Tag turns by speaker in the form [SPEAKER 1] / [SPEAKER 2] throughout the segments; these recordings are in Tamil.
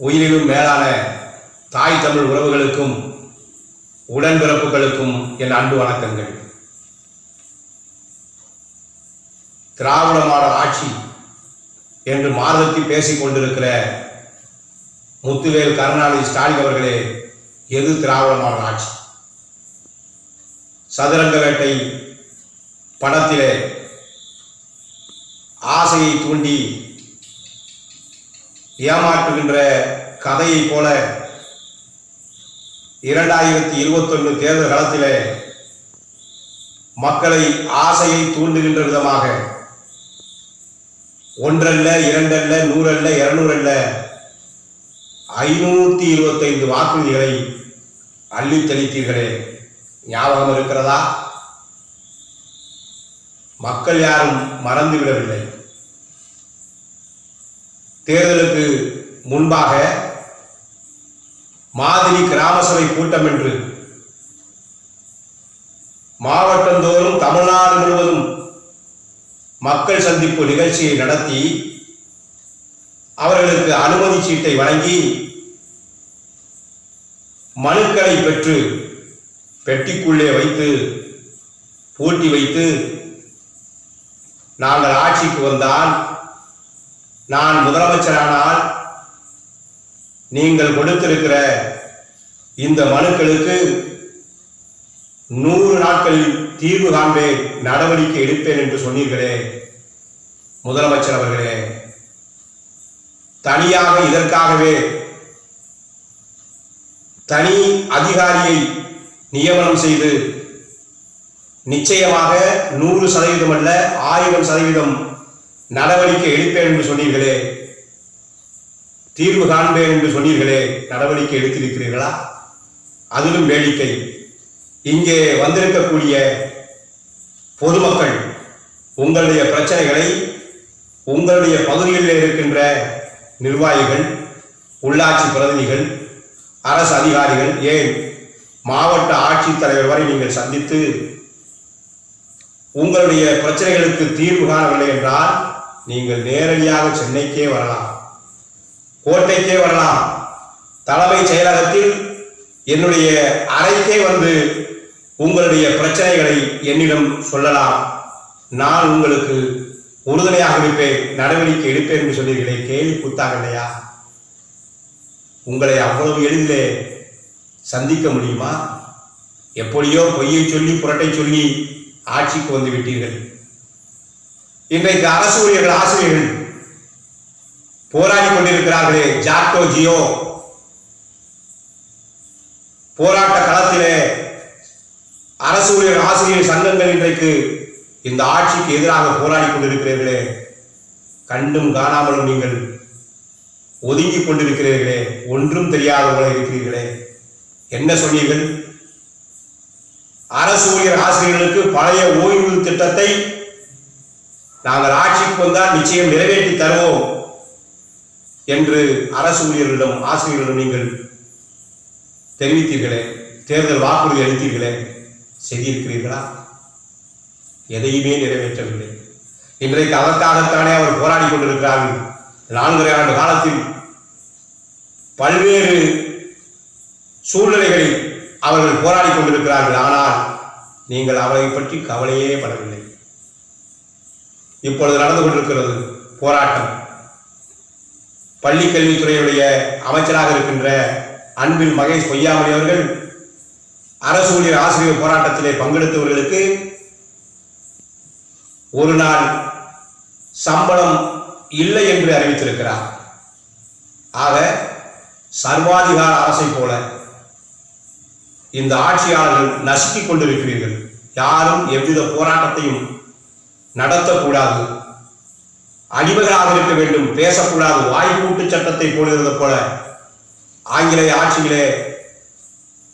[SPEAKER 1] உயிரிலும் மேலான தாய் தமிழ் உறவுகளுக்கும் உடன்பிறப்புகளுக்கும் என் அன்பு வணக்கங்கள். திராவிட மாடல் ஆட்சி என்று மாறுதத்தி பேசிக் கொண்டிருக்கிற முத்துவேல் கருணாநிதி ஸ்டாலின் அவர்களே எது திராவிட மாடல் ஆட்சி? சதுரங்க வேட்டை படத்திலே ஆசையை தூண்டி ஏமாற்றுகின்ற கதையைப் போல இரண்டாயிரத்தி இருபத்தொன்னு தேர்தல் காலத்திலே மக்களை ஆசையை தூண்டுகின்ற விதமாக ஒன்றல்ல இரண்டல்ல நூறல்ல இருநூறல்ல ஐநூற்றி இருபத்தைந்து வாக்குறுதிகளை அள்ளித் தெளித்தீர்களே. ஞாபகம் இருக்கிறதா? மக்கள் யாரும் மறந்து விடவில்லை. தேர்தலுக்கு முன்பாக மாதிரி கிராம சபை கூட்டம் என்று மாவட்டந்தோறும் தமிழ்நாடு முழுவதும் மக்கள் சந்திப்பு நிகழ்ச்சியை நடத்தி அவர்களுக்கு அனுமதி சீட்டை வழங்கி மனுக்களை பெற்று பெட்டிக்குள்ளே வைத்து பூட்டி வைத்து நாங்கள் ஆட்சிக்கு வந்தால் நான் முதலமைச்சரானால் நீங்கள் கொடுத்திருக்கிற இந்த மனுக்களுக்கு நூறு நாட்களில் தீர்வு காண்பேன் நடவடிக்கை எடுப்பேன் என்று சொன்னீர்களே. முதலமைச்சர் அவர்களே தனியாக இதற்காகவே தனி அதிகாரியை நியமனம் செய்து நிச்சயமாக நூறு சதவீதம் அல்ல ஆயிரம் சதவீதம் நடவடிக்கை எடுப்பேன் என்று சொன்னீர்களே. தீர்வு காண்பேன் என்று சொன்னீர்களே. நடவடிக்கை எடுத்திருக்கிறீர்களா? அதிலும் வேடிக்கை. இங்கே வந்திருக்கக்கூடிய பொதுமக்கள் உங்களுடைய பிரச்சனைகளை உங்களுடைய பகுதிகளில் இருக்கின்ற நிர்வாகிகள் உள்ளாட்சி பிரதிநிதிகள் அரசு அதிகாரிகள் ஏன் மாவட்ட ஆட்சித்தலைவர் வரை நீங்கள் சந்தித்து உங்களுடைய பிரச்சனைகளுக்கு தீர்வு காணவில்லை என்றால் நீங்கள் நேரடியாக சென்னைக்கே வரலாம். கோட்டைக்கே வரலாம். தலைமைச் செயலகத்தில் என்னுடைய அறைக்கே வந்து உங்களுடைய பிரச்சனைகளை என்னிடம் சொல்லலாம். நான் உங்களுக்கு உறுதுணையாக இருப்பேன் நடவடிக்கை எடுப்பேன் என்று சொன்னீர்களே கேள்வி கூத்தாக இல்லையா? உங்களை அவ்வளவு எளிதிலே சந்திக்க முடியுமா? எப்படியோ பொய்யை சொல்லி புரட்டை சொல்லி ஆட்சிக்கு வந்து விட்டீர்கள். இன்றைக்கு அரசு ஊழியர்கள் ஆசிரியர்கள் போராடி கொண்டிருக்கிறார்களே ஜாக்டோ ஜியோ. போராட்ட களத்திலே அரசு ஊழியர் ஆசிரியர் சங்கங்கள் இன்றைக்கு இந்த ஆட்சிக்கு எதிராக போராடி கொண்டிருக்கிறீர்களே. கண்டும் காணாமலும் நீங்கள் ஒதுங்கிக் கொண்டிருக்கிறீர்களே. ஒன்றும் தெரியாதவர்கள இருக்கிறீர்களே. என்ன சொன்னீர்கள்? அரசு ஊழியர் ஆசிரியர்களுக்கு பழைய ஓய்வு திட்டத்தை நாங்கள் ஆட்சிக்கு வந்தால் நிச்சயம் நிறைவேற்றி தருவோம் என்று அரசு ஊழியர்களிடம் ஆசிரியர்களிடம் நீங்கள் தெரிவித்தீர்களே தேர்தல் வாக்குறுதி அளித்தீர்களே செய்திருக்கிறீர்களா எதையுமே நிறைவேற்றவில்லை. இன்றைக்கு அதற்காகத்தானே அவர் போராடி கொண்டிருக்கிறார்கள். நான்கரை ஆண்டு காலத்தில் பல்வேறு சூழ்நிலைகளில் அவர்கள் போராடி கொண்டிருக்கிறார்கள். ஆனால் நீங்கள் அவரை பற்றி கவலையே படவில்லை. இப்பொழுது நடந்து கொண்டிருக்கிறது போராட்டம். பள்ளி கல்வித்துறையுடைய அமைச்சராக இருக்கின்ற அன்பில் மகேஷ் பொய்யாமணி அவர்கள் அரசு ஊழியர் ஆசிரியர் போராட்டத்திலே பங்கெடுத்தவர்களுக்கு ஒரு நாள் சம்பளம் இல்லை என்று அறிவித்திருக்கிறார். ஆக சர்வாதிகார அரசை போல இந்த ஆட்சியாளர்கள் நசுக்கிக் கொண்டிருக்கிறீர்கள். யாரும் எவ்வித போராட்டத்தையும் நடத்தக்கூடாது. அடிமைகளாக இருக்க வேண்டும். பேசக்கூடாது. வாய்ப்பூட்டு சட்டத்தை போடுகிறது போல. ஆங்கிலேய ஆட்சியிலே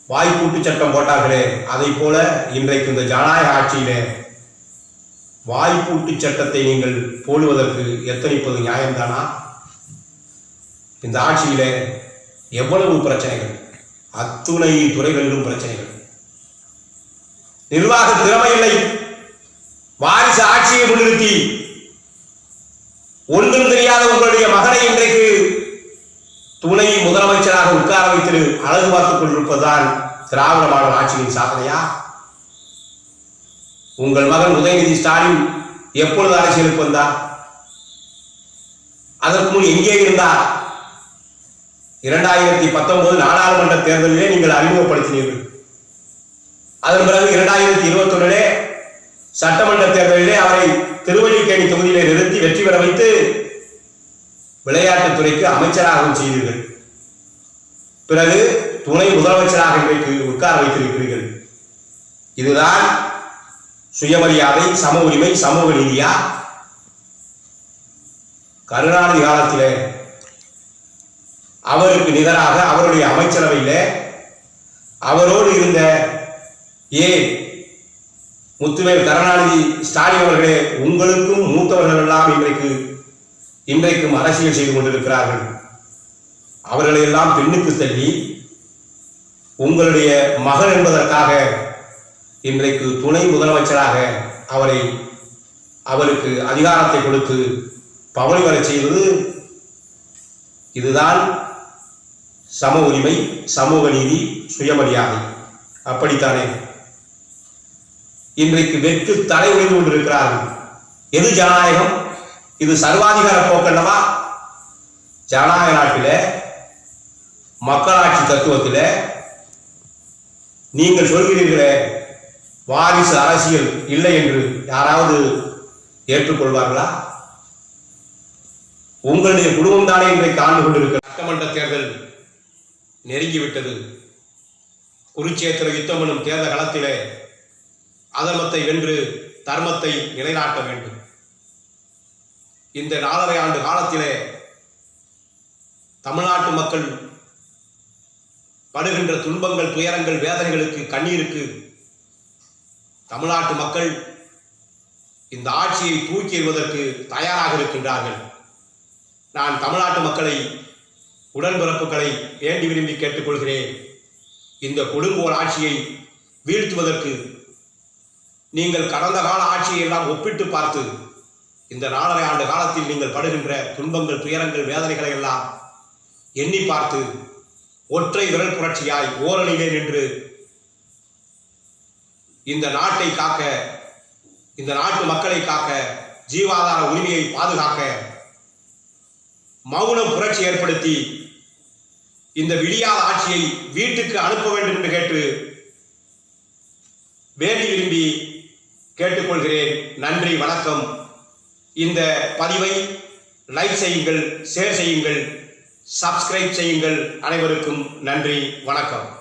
[SPEAKER 1] வாய்ப்பூட்டு சட்டம் போட்டார்களே. அதை போல இன்றைக்கு இந்த ஜனநாயக ஆட்சியிலே வாய்ப்பூட்டு சட்டத்தை நீங்கள் போடுவதற்கு எத்தனைப்பது நியாயம்தானா? இந்த ஆட்சியிலே எவ்வளவு பிரச்சனைகள்? அத்துணை துறைகளிலும் பிரச்சனைகள். நிர்வாக திறமை இல்லை. வாரிசு ஆட்சியை முன்னிறுத்தி ஒன்றும் தெரியாத உங்களுடைய மகனை இன்றைக்கு துணை முதலமைச்சராக உட்கார வைத்து அழகு பார்த்துக் கொண்டிருப்பதுதான் திராவிட மாடல் ஆட்சியின் சாதனையா? உங்கள் மகன் உதயநிதி ஸ்டாலின் எப்பொழுது அரசியலுக்கு வந்தார்? அதற்கு முன் எங்கே இருந்தார்? இரண்டாயிரத்தி பத்தொன்பது நாடாளுமன்ற தேர்தலிலே நீங்கள் அறிமுகப்படுத்தினீர்கள். அதன் பிறகு இரண்டாயிரத்தி இருபத்தி ஒன்றிலே சட்டமன்ற தேர்தலிலே அவரை திருவள்ளிக்கேணி தொகுதியிலே நிறுத்தி வெற்றி பெற வைத்து விளையாட்டுத்துறைக்கு அமைச்சராகவும் செய்தீர்கள். பிறகு துணை முதலமைச்சராக இன்றைக்கு உட்கார வைத்திருக்கிறீர்கள். இதுதான் சுயமரியாதை சம உரிமை சமூக நீதியா? கருணாநிதி காலத்திலே அவருக்கு நிகராக அவருடைய அமைச்சரவையில் அவரோடு இருந்த ஏ முத்துவேல் கருணாநிதி ஸ்டாலின் அவர்களே உங்களுக்கும் மூத்தவர்கள் எல்லாம் இன்றைக்கு இன்றைக்கும் அரசியல் செய்து கொண்டிருக்கிறார்கள். அவர்களை எல்லாம் பெண்ணுக்கு தள்ளி உங்களுடைய மகள் என்பதற்காக இன்றைக்கு துணை முதலமைச்சராக அவரை அவருக்கு அதிகாரத்தை கொடுத்து பவனி வரச் செய்வது இதுதான் சம உரிமை சமூக நீதி சுயமரியாதை. அப்படித்தானே? இன்றைக்கு வெற்று தலை கொண்டிருக்கிறார்கள். எது ஜனநாயகம்? இது சர்வாதிகார போக்கல்லவா ஜனநாயக நாட்டில மக்களாட்சி தத்துவத்தில் நீங்கள் சொல்கிறீர்களே வாரிசு அரசியல் இல்லை என்று யாராவது ஏற்றுக்கொள்வார்களா? உங்களுடைய குடும்பம் தானே இன்றைக்கு ஆண்டு கொண்டிருக்கிற சட்டமன்ற தேர்தல் நெருங்கிவிட்டது. குருச்சேத்திர யுத்தம் எனும் தேர்தல் களத்திலே அதர்மத்தை வென்று தர்மத்தை நிலைநாட்ட வேண்டும். இந்த நாலரை ஆண்டு காலத்திலே தமிழ்நாட்டு மக்கள் படுகின்ற துன்பங்கள் துயரங்கள் வேதனைகளுக்கு கண்ணீருக்கு தமிழ்நாட்டு மக்கள் இந்த ஆட்சியை தூக்கி எறிவதற்கு தயாராக இருக்கின்றார்கள். நான் தமிழ்நாட்டு மக்களை உடன்பிறப்புகளை வேண்டி விரும்பி கேட்டுக்கொள்கிறேன். இந்த கொடுங்கோல் ஆட்சியை வீழ்த்துவதற்கு நீங்கள் கடந்த கால ஆட்சியை எல்லாம் ஒப்பிட்டு பார்த்து இந்த நாலரை ஆண்டு காலத்தில் நீங்கள் படுகின்ற துன்பங்கள் துயரங்கள் வேதனைகளை எல்லாம் எண்ணி பார்த்து ஒற்றை விரல் புரட்சியாய் ஓரணியிலே நின்று இந்த நாட்டை காக்க இந்த நாட்டு மக்களை காக்க ஜீவாதார உரிமையை பாதுகாக்க மௌன புரட்சி ஏற்படுத்தி இந்த விடியாத ஆட்சியை வீட்டுக்கு அனுப்ப வேண்டும் என்று கேட்டு வேண்டி விரும்பி கேட்டுக்கொள்கிறேன். நன்றி வணக்கம். இந்த பதிவை லைக் செய்யுங்கள் ஷேர் செய்யுங்கள் சப்ஸ்கிரைப் செய்யுங்கள். அனைவருக்கும் நன்றி வணக்கம்.